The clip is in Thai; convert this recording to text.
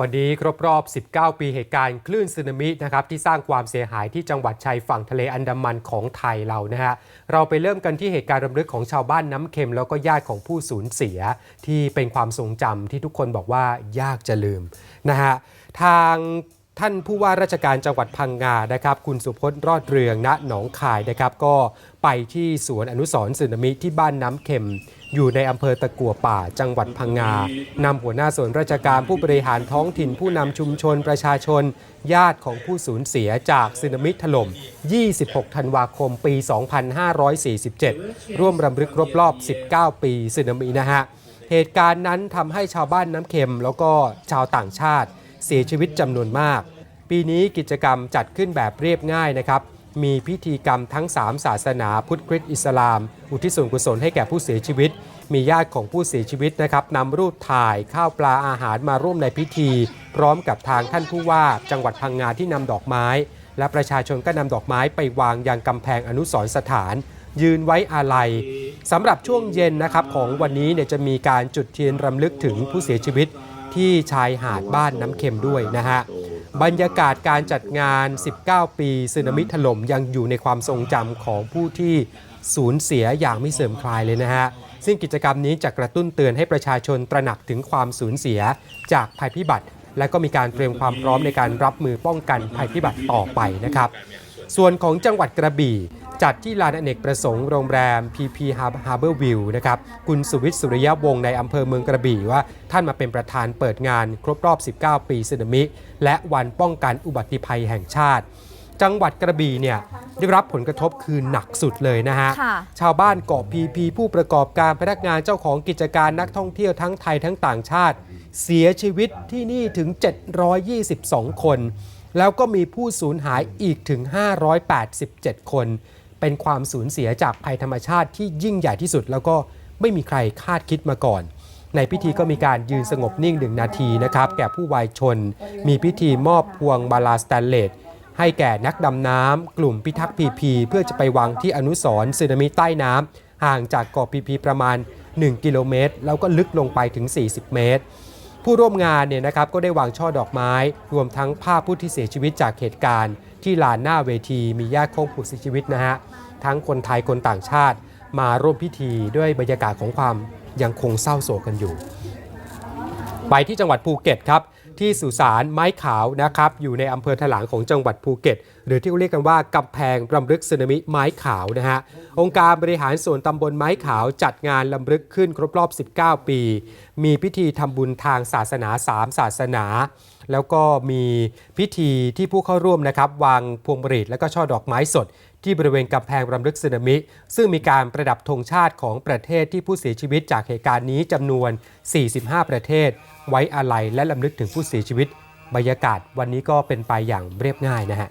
วันนี้ครบรอบ 19 ปีเหตุการณ์คลื่นสึนามินะครับที่สร้างความเสียหายที่จังหวัดชายฝั่งทะเลอันดามันของไทยเรานะฮะเราไปเริ่มกันที่เหตุการณ์รำลึกของชาวบ้านน้ำเค็ม แล้วก็ญาติของผู้สูญเสีย ที่เป็นความทรงจำที่ทุกคนบอกว่ายากจะลืมนะฮะทาง ท่านผู้ว่าราชการจังหวัดพังงานะครับคุณสุพจน์รอดเรืองณหนองคายนะครับ ก็ไปที่สวนอนุสรณ์สึนามิที่บ้านน้ำเค็ม อยู่ในอำเภอตะกัวป่าจังหวัดพังงานำหัวหน้าส่วนราชการผู้บริหารท้องถิ่นผู้นำชุมชนประชาชน ญาติของผู้สูญเสียจากสึนามิถล่ม 26 ธันวาคมปี 2547 ร่วมรำลึกครบรอบ 19 ปีสึนามินะฮะเหตุการณ์นั้นทำให้ชาวบ้านน้ำเค็ม แล้วก็ชาวต่างชาติ เสียชีวิตจำนวนมาก ปีนี้กิจกรรมจัดขึ้นแบบเรียบง่ายนะครับ มีพิธีกรรมทั้ง 3 ศาสนาพุทธคริสต์อิสลาม อุทิศส่วนกุศลให้แก่ผู้เสียชีวิต มีญาติของผู้เสียชีวิตนะครับนำรูปถ่ายข้าวปลาอาหารมาร่วมในพิธี พร้อมกับทางท่านผู้ว่าจังหวัดพังงาที่นำดอกไม้ และประชาชนก็นำดอกไม้ไปวางยังกำแพงอนุสรสถาน ยืนไว้อาลัยสำหรับช่วงเย็นนะครับของวันนี้เนี่ยจะมีการจุดเทียนรำลึกถึงผู้เสียชีวิตที่ชายหาดบ้านน้ำเค็มด้วยนะฮะ บรรยากาศการจัดงาน 19 ปีสึนามิถล่มยังอยู่ในความทรงจำของผู้ที่สูญเสียอย่างไม่เสื่อมคลายเลยนะฮะ ซึ่งกิจกรรมนี้จะกระตุ้นเตือนให้ประชาชนตระหนักถึงความสูญเสียจากภัยพิบัติ และก็มีการเตรียมความพร้อมในการรับมือป้องกันภัยพิบัติต่อไปนะครับ ส่วนของจังหวัดกระบี่ จัดที่ลานอเนกประสงค์โรงแรม PP Harbor View นะครับ คุณสุวิทย์สุริยะวงศ์ในอำเภอเมืองกระบี่ว่า ท่านมาเป็นประธานเปิดงานครบรอบ 19 ปีสึนามิ และวันป้องกันอุบัติภัยแห่งชาติ จังหวัดกระบี่เนี่ยได้รับผลกระทบคือหนักสุดเลยนะฮะ ค่ะ ชาวบ้านเกาะพีพีผู้ประกอบการพนักงานเจ้าของกิจการนักท่องเที่ยวทั้งไทยทั้งต่างชาติ เสียชีวิตที่นี่ถึง 722 คน แล้วก็มีผู้สูญหายอีกถึง 587 คน เป็นความสูญเสียจากภัยธรรมชาติที่ยิ่งใหญ่ที่สุด แล้วก็ไม่มีใครคาดคิดมาก่อน ในพิธีก็มีการยืนสงบนิ่งหนึ่งนาทีนะครับ แก่ผู้วายชน มีพิธีมอบพวงบาลาสแตนเลสให้แก่นักดำน้ำกลุ่มพิทักษ์พีพีเพื่อจะไปวางที่อนุสรณ์สึนามิใต้น้ำห่างจากเกาะพีพีประมาณ 1 กิโลเมตร แล้วก็ลึกลงไปถึง 40 เมตร ผู้ร่วมงานเนี่ยนะครับก็ได้วางช่อดอกไม้ รวมทั้งภาพผู้ที่เสียชีวิตจากเหตุการณ์ ที่ลานหน้าเวทีมีญาติของผู้เสียชีวิตนะฮะทั้งคนไทยคนต่างชาติ มาร่วมพิธีด้วยบรรยากาศของความยังคงเศร้าโศกกันอยู่ ไปที่จังหวัดภูเก็ตครับที่สุสานไม้ขาวนะครับอยู่ในอำเภอถลางของจังหวัดภูเก็ต หรือที่เรียกกันว่ากำแพงรำลึกสึนามิไม้ขาวนะฮะองค์การบริหารส่วนตำบลไม้ขาวจัดงานลำลึกขึ้นครบรอบ 19 ปี มีพิธีทำบุญทางศาสนา 3 ศาสนา แล้วก็มีพิธีที่ผู้เข้าร่วมนะครับวางพวงบรีดและก็ช่อดอกไม้สด ที่บริเวณกำแพงรำลึกสึนามิ ซึ่งมีการประดับธงชาติของประเทศที่ผู้เสียชีวิตจากเหตุการณ์นี้จำนวน 45 ประเทศ ไว้อาลัยและลำลึกถึงผู้เสียชีวิต บรรยากาศวันนี้ก็เป็นไปอย่างเรียบง่ายนะฮะ